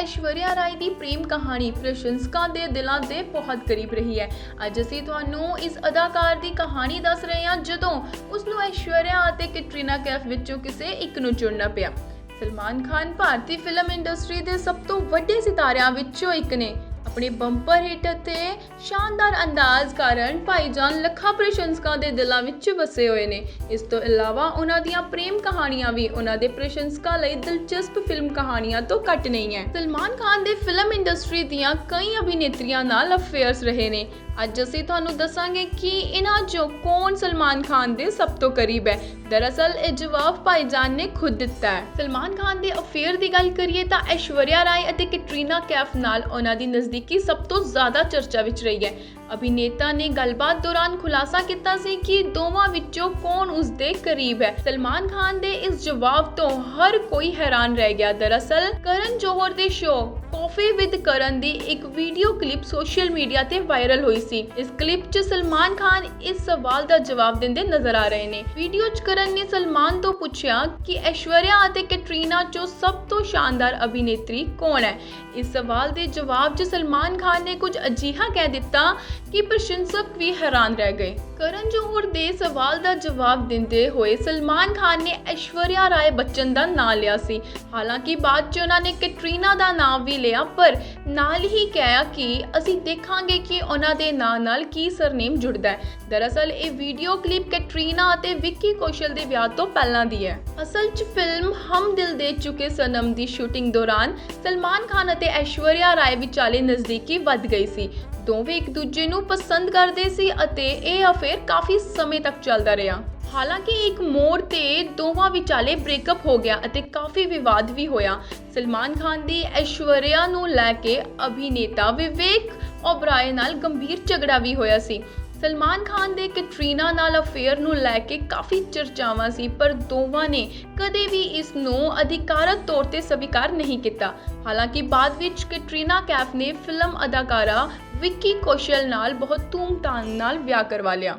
ਐਸ਼ਵਰਿਆ ਰਾਏ ਦੀ ਪ੍ਰੇਮ ਕਹਾਣੀ ਪ੍ਰਸ਼ੰਸਕਾਂ ਦੇ ਦਿਲਾਂ ਦੇ ਬਹੁਤ ਕਰੀਬ ਰਹੀ ਹੈ। ਅੱਜ ਅਸੀਂ ਤੁਹਾਨੂੰ ਇਸ ਅਦਾਕਾਰ ਦੀ ਕਹਾਣੀ ਦੱਸ ਰਹੇ ਹਾਂ, ਜਦੋਂ ਉਸ ਨੂੰ ਐਸ਼ਵਰਿਆ ਅਤੇ ਕੈਟਰੀਨਾ ਕੈਫ ਵਿੱਚੋਂ ਕਿਸੇ ਇੱਕ ਨੂੰ ਚੁਣਨਾ ਪਿਆ। ਸਲਮਾਨ ਖਾਨ ਭਾਰਤੀ ਫਿਲਮ ਇੰਡਸਟਰੀ ਦੇ ਸਭ ਤੋਂ ਵੱਡੇ ਸਿਤਾਰਿਆਂ ਵਿੱਚੋਂ ਇੱਕ ਨੇ ਆਪਣੇ ਬੰਪਰ ਹਿੱਟ ਅਤੇ ਸ਼ਾਨਦਾਰ ਅੰਦਾਜ਼ ਕਾਰਨ ਭਾਈਜਾਨ ਲੱਖਾਂ ਪ੍ਰਸ਼ੰਸਕਾਂ ਦੇ ਦਿਲਾਂ ਵਿੱਚ ਵਸੇ ਹੋਏ ਨੇ। ਇਸ ਤੋਂ ਇਲਾਵਾ ਉਹਨਾਂ ਦੀਆਂ ਪ੍ਰੇਮ ਕਹਾਣੀਆਂ ਵੀ ਉਹਨਾਂ ਦੇ ਪ੍ਰਸ਼ੰਸਕਾਂ ਲਈ ਦਿਲਚਸਪ ਫਿਲਮ ਕਹਾਣੀਆਂ ਤੋਂ ਘੱਟ ਨਹੀਂ ਹੈ। ਸਲਮਾਨ ਖਾਨ ਦੇ ਫਿਲਮ ਇੰਡਸਟਰੀ ਦੀਆਂ ਕਈ ਅਭਿਨੇਤਰੀਆਂ ਨਾਲ ਅਫੇਅਰਸ ਰਹੇ ਨੇ। ਅੱਜ ਅਸੀਂ ਤੁਹਾਨੂੰ ਦੱਸਾਂਗੇ ਕਿ ਇਹਨਾਂ ਚੋਂ ਕੌਣ ਸਲਮਾਨ ਖਾਨ ਦੇ ਸਭ ਤੋਂ ਕਰੀਬ ਹੈ। ਦਰਅਸਲ ਇਹ ਜਵਾਬ ਭਾਈਜਾਨ ਨੇ ਖੁਦ ਦਿੱਤਾ ਹੈ। ਸਲਮਾਨ ਖਾਨ ਦੇ ਅਫੇਅਰ ਦੀ ਗੱਲ ਕਰੀਏ ਤਾਂ ਐਸ਼ਵਰਿਆ ਰਾਏ ਅਤੇ ਕੈਟਰੀਨਾ ਕੈਫ ਨਾਲ ਉਹਨਾਂ ਦੀ ਨਜ਼ਦੀਕ ਸਭ ਤੋਂ ਜ਼ਿਆਦਾ ਚਰਚਾ ਵਿੱਚ ਰਹੀ ਹੈ। ਅਭਿਨੇਤਾ ਨੇ ਗੱਲਬਾਤ ਦੌਰਾਨ ਖੁਲਾਸਾ ਕੀਤਾ ਸੀ ਕਿ ਦੋਵਾਂ ਵਿੱਚੋਂ ਕੌਣ ਉਸ ਦੇ ਕਰੀਬ ਹੈ। ਸਲਮਾਨ ਖਾਨ ਦੇ ਇਸ ਜਵਾਬ ਤੋਂ ਹਰ ਕੋਈ ਹੈਰਾਨ ਰਹਿ ਗਿਆ। ਦਰਅਸਲ, ਕਰਨ ਜੋਹਰ ਦੇ ਸ਼ੋਅ ਕਾਫੀ ਵਿਦ ਕਰਨ ਦੀ ਇੱਕ ਵੀਡੀਓ ਕਲਿੱਪ ਸੋਸ਼ਲ ਮੀਡੀਆ ਤੇ ਵਾਇਰਲ ਹੋਈ ਸੀ। ਇਸ ਕਲਿੱਪ 'ਚ ਸਲਮਾਨ ਖਾਨ ਇਸ ਸਵਾਲ ਦਾ ਜਵਾਬ ਦਿੰਦੇ ਨਜ਼ਰ ਆ ਰਹੇ ਨੇ। ਵੀਡੀਓ 'ਚ ਕਰਨ ਨੇ ਸਲਮਾਨ ਤੋਂ ਪੁੱਛਿਆ ਕਿ ਐਸ਼ਵਰਿਆ ਅਤੇ ਕੈਟਰੀਨਾ 'ਚੋਂ ਸਭ ਤੋਂ ਸ਼ਾਨਦਾਰ ਅਭਿਨੇਤਰੀ ਕੌਣ ਹੈ? ਇਸ ਸਵਾਲ ਦੇ ਜਵਾਬ 'ਚ ਸਲਮਾਨ ਖਾਨ ਨੇ ਕੁਝ ਅਜੀਹਾ ਕਹਿ ਦਿੱਤਾ ਕਿ ਪ੍ਰਸ਼ੰਸਕ ਵੀ ਹੈਰਾਨ ਰਹਿ ਗਏ। ਕਰਨ ਜੋਹਰ ਦੇ ਸਵਾਲ ਦਾ ਜਵਾਬ ਦਿੰਦੇ ਹੋਏ ਸਲਮਾਨ ਖਾਨ ਨੇ ਐਸ਼ਵਰਿਆ ਰਾਏ ਬੱਚਨ ਦਾ ਨਾਂ ਲਿਆ ਸੀ। ਹਾਲਾਂਕਿ ਬਾਅਦ 'ਚ ਉਹਨਾਂ ਨੇ ਕੈਟਰੀਨਾ ਦਾ ਨਾਮ ਵੀ ਲਿਆ, ਪਰ ਨਾਲ ਹੀ ਕਿਹਾ ਕਿ ਅਸੀਂ ਦੇਖਾਂਗੇ ਕਿ ਉਹਨਾਂ ਦੇ ਨਾਂ ਨਾਲ ਕੀ ਸਰਨੇਮ ਜੁੜਦਾ ਹੈ। ਦਰਅਸਲ, ਇਹ ਵੀਡੀਓ ਕਲਿੱਪ ਕੈਟਰੀਨਾ ਅਤੇ ਵਿੱਕੀ ਕੌਸ਼ਲ ਦੇ ਵਿਆਹ ਤੋਂ ਪਹਿਲਾਂ ਦੀ ਹੈ। ਅਸਲ 'ਚ ਫਿਲਮ ਹਮ ਦਿਲ ਦੇ ਚੁਕੇ ਸਨਮ ਦੀ ਸ਼ੂਟਿੰਗ ਦੌਰਾਨ ਸਲਮਾਨ ਖਾਨ ਅਤੇ ਐਸ਼ਵਰਿਆ ਰਾਏ ਵਿਚਾਲੇ ਨਜ਼ਦੀਕੀ ਵੱਧ ਗਈ ਸੀ। ਦੋਵੇਂ ਇੱਕ ਦੂਜੇ ਨੂੰ ਪਸੰਦ ਕਰਦੇ ਸੀ ਅਤੇ ਇਹ ਅਫੇਅਰ ਕਾਫੀ ਸਮੇਂ ਤੱਕ ਚੱਲਦਾ ਰਿਹਾ। ਹਾਲਾਂਕਿ ਇੱਕ ਮੋੜ ਤੇ ਦੋਵਾਂ ਵਿਚਾਲੇ ਬ੍ਰੇਕਅਪ ਹੋ ਗਿਆ ਅਤੇ ਕਾਫੀ ਵਿਵਾਦ ਵੀ ਹੋਇਆ। ਸਲਮਾਨ ਖਾਨ ਦੀ ਐਸ਼ਵਰਿਆ ਨੂੰ ਲੈ ਕੇ ਅਭਿਨੇਤਾ ਵਿਵੇਕ ਓਬਰਾਏ ਨਾਲ ਗੰਭੀਰ ਝਗੜਾ ਵੀ ਹੋਇਆ ਸੀ। ਸਲਮਾਨ ਖਾਨ ਦੇ ਕੈਟਰੀਨਾ ਨਾਲ ਅਫੇਅਰ ਨੂੰ ਲੈ ਕੇ ਕਾਫੀ ਚਰਚਾਵਾਂ ਸੀ, ਪਰ ਦੋਵਾਂ ਨੇ ਕਦੇ ਵੀ ਇਸ ਨੂੰ ਅਧਿਕਾਰਤ ਤੌਰ ਤੇ ਸਵੀਕਾਰ ਨਹੀਂ ਕੀਤਾ। ਹਾਲਾਂਕਿ ਬਾਅਦ ਵਿੱਚ ਕੈਟਰੀਨਾ ਕੈਫ ਨੇ ਫਿਲਮ ਅਦਾਕਾਰਾ ਵਿੱਕੀ ਕੌਸ਼ਲ ਨਾਲ ਬਹੁਤ ਧੂਮਧਾਮ ਨਾਲ ਵਿਆਹ ਕਰਵਾ ਲਿਆ।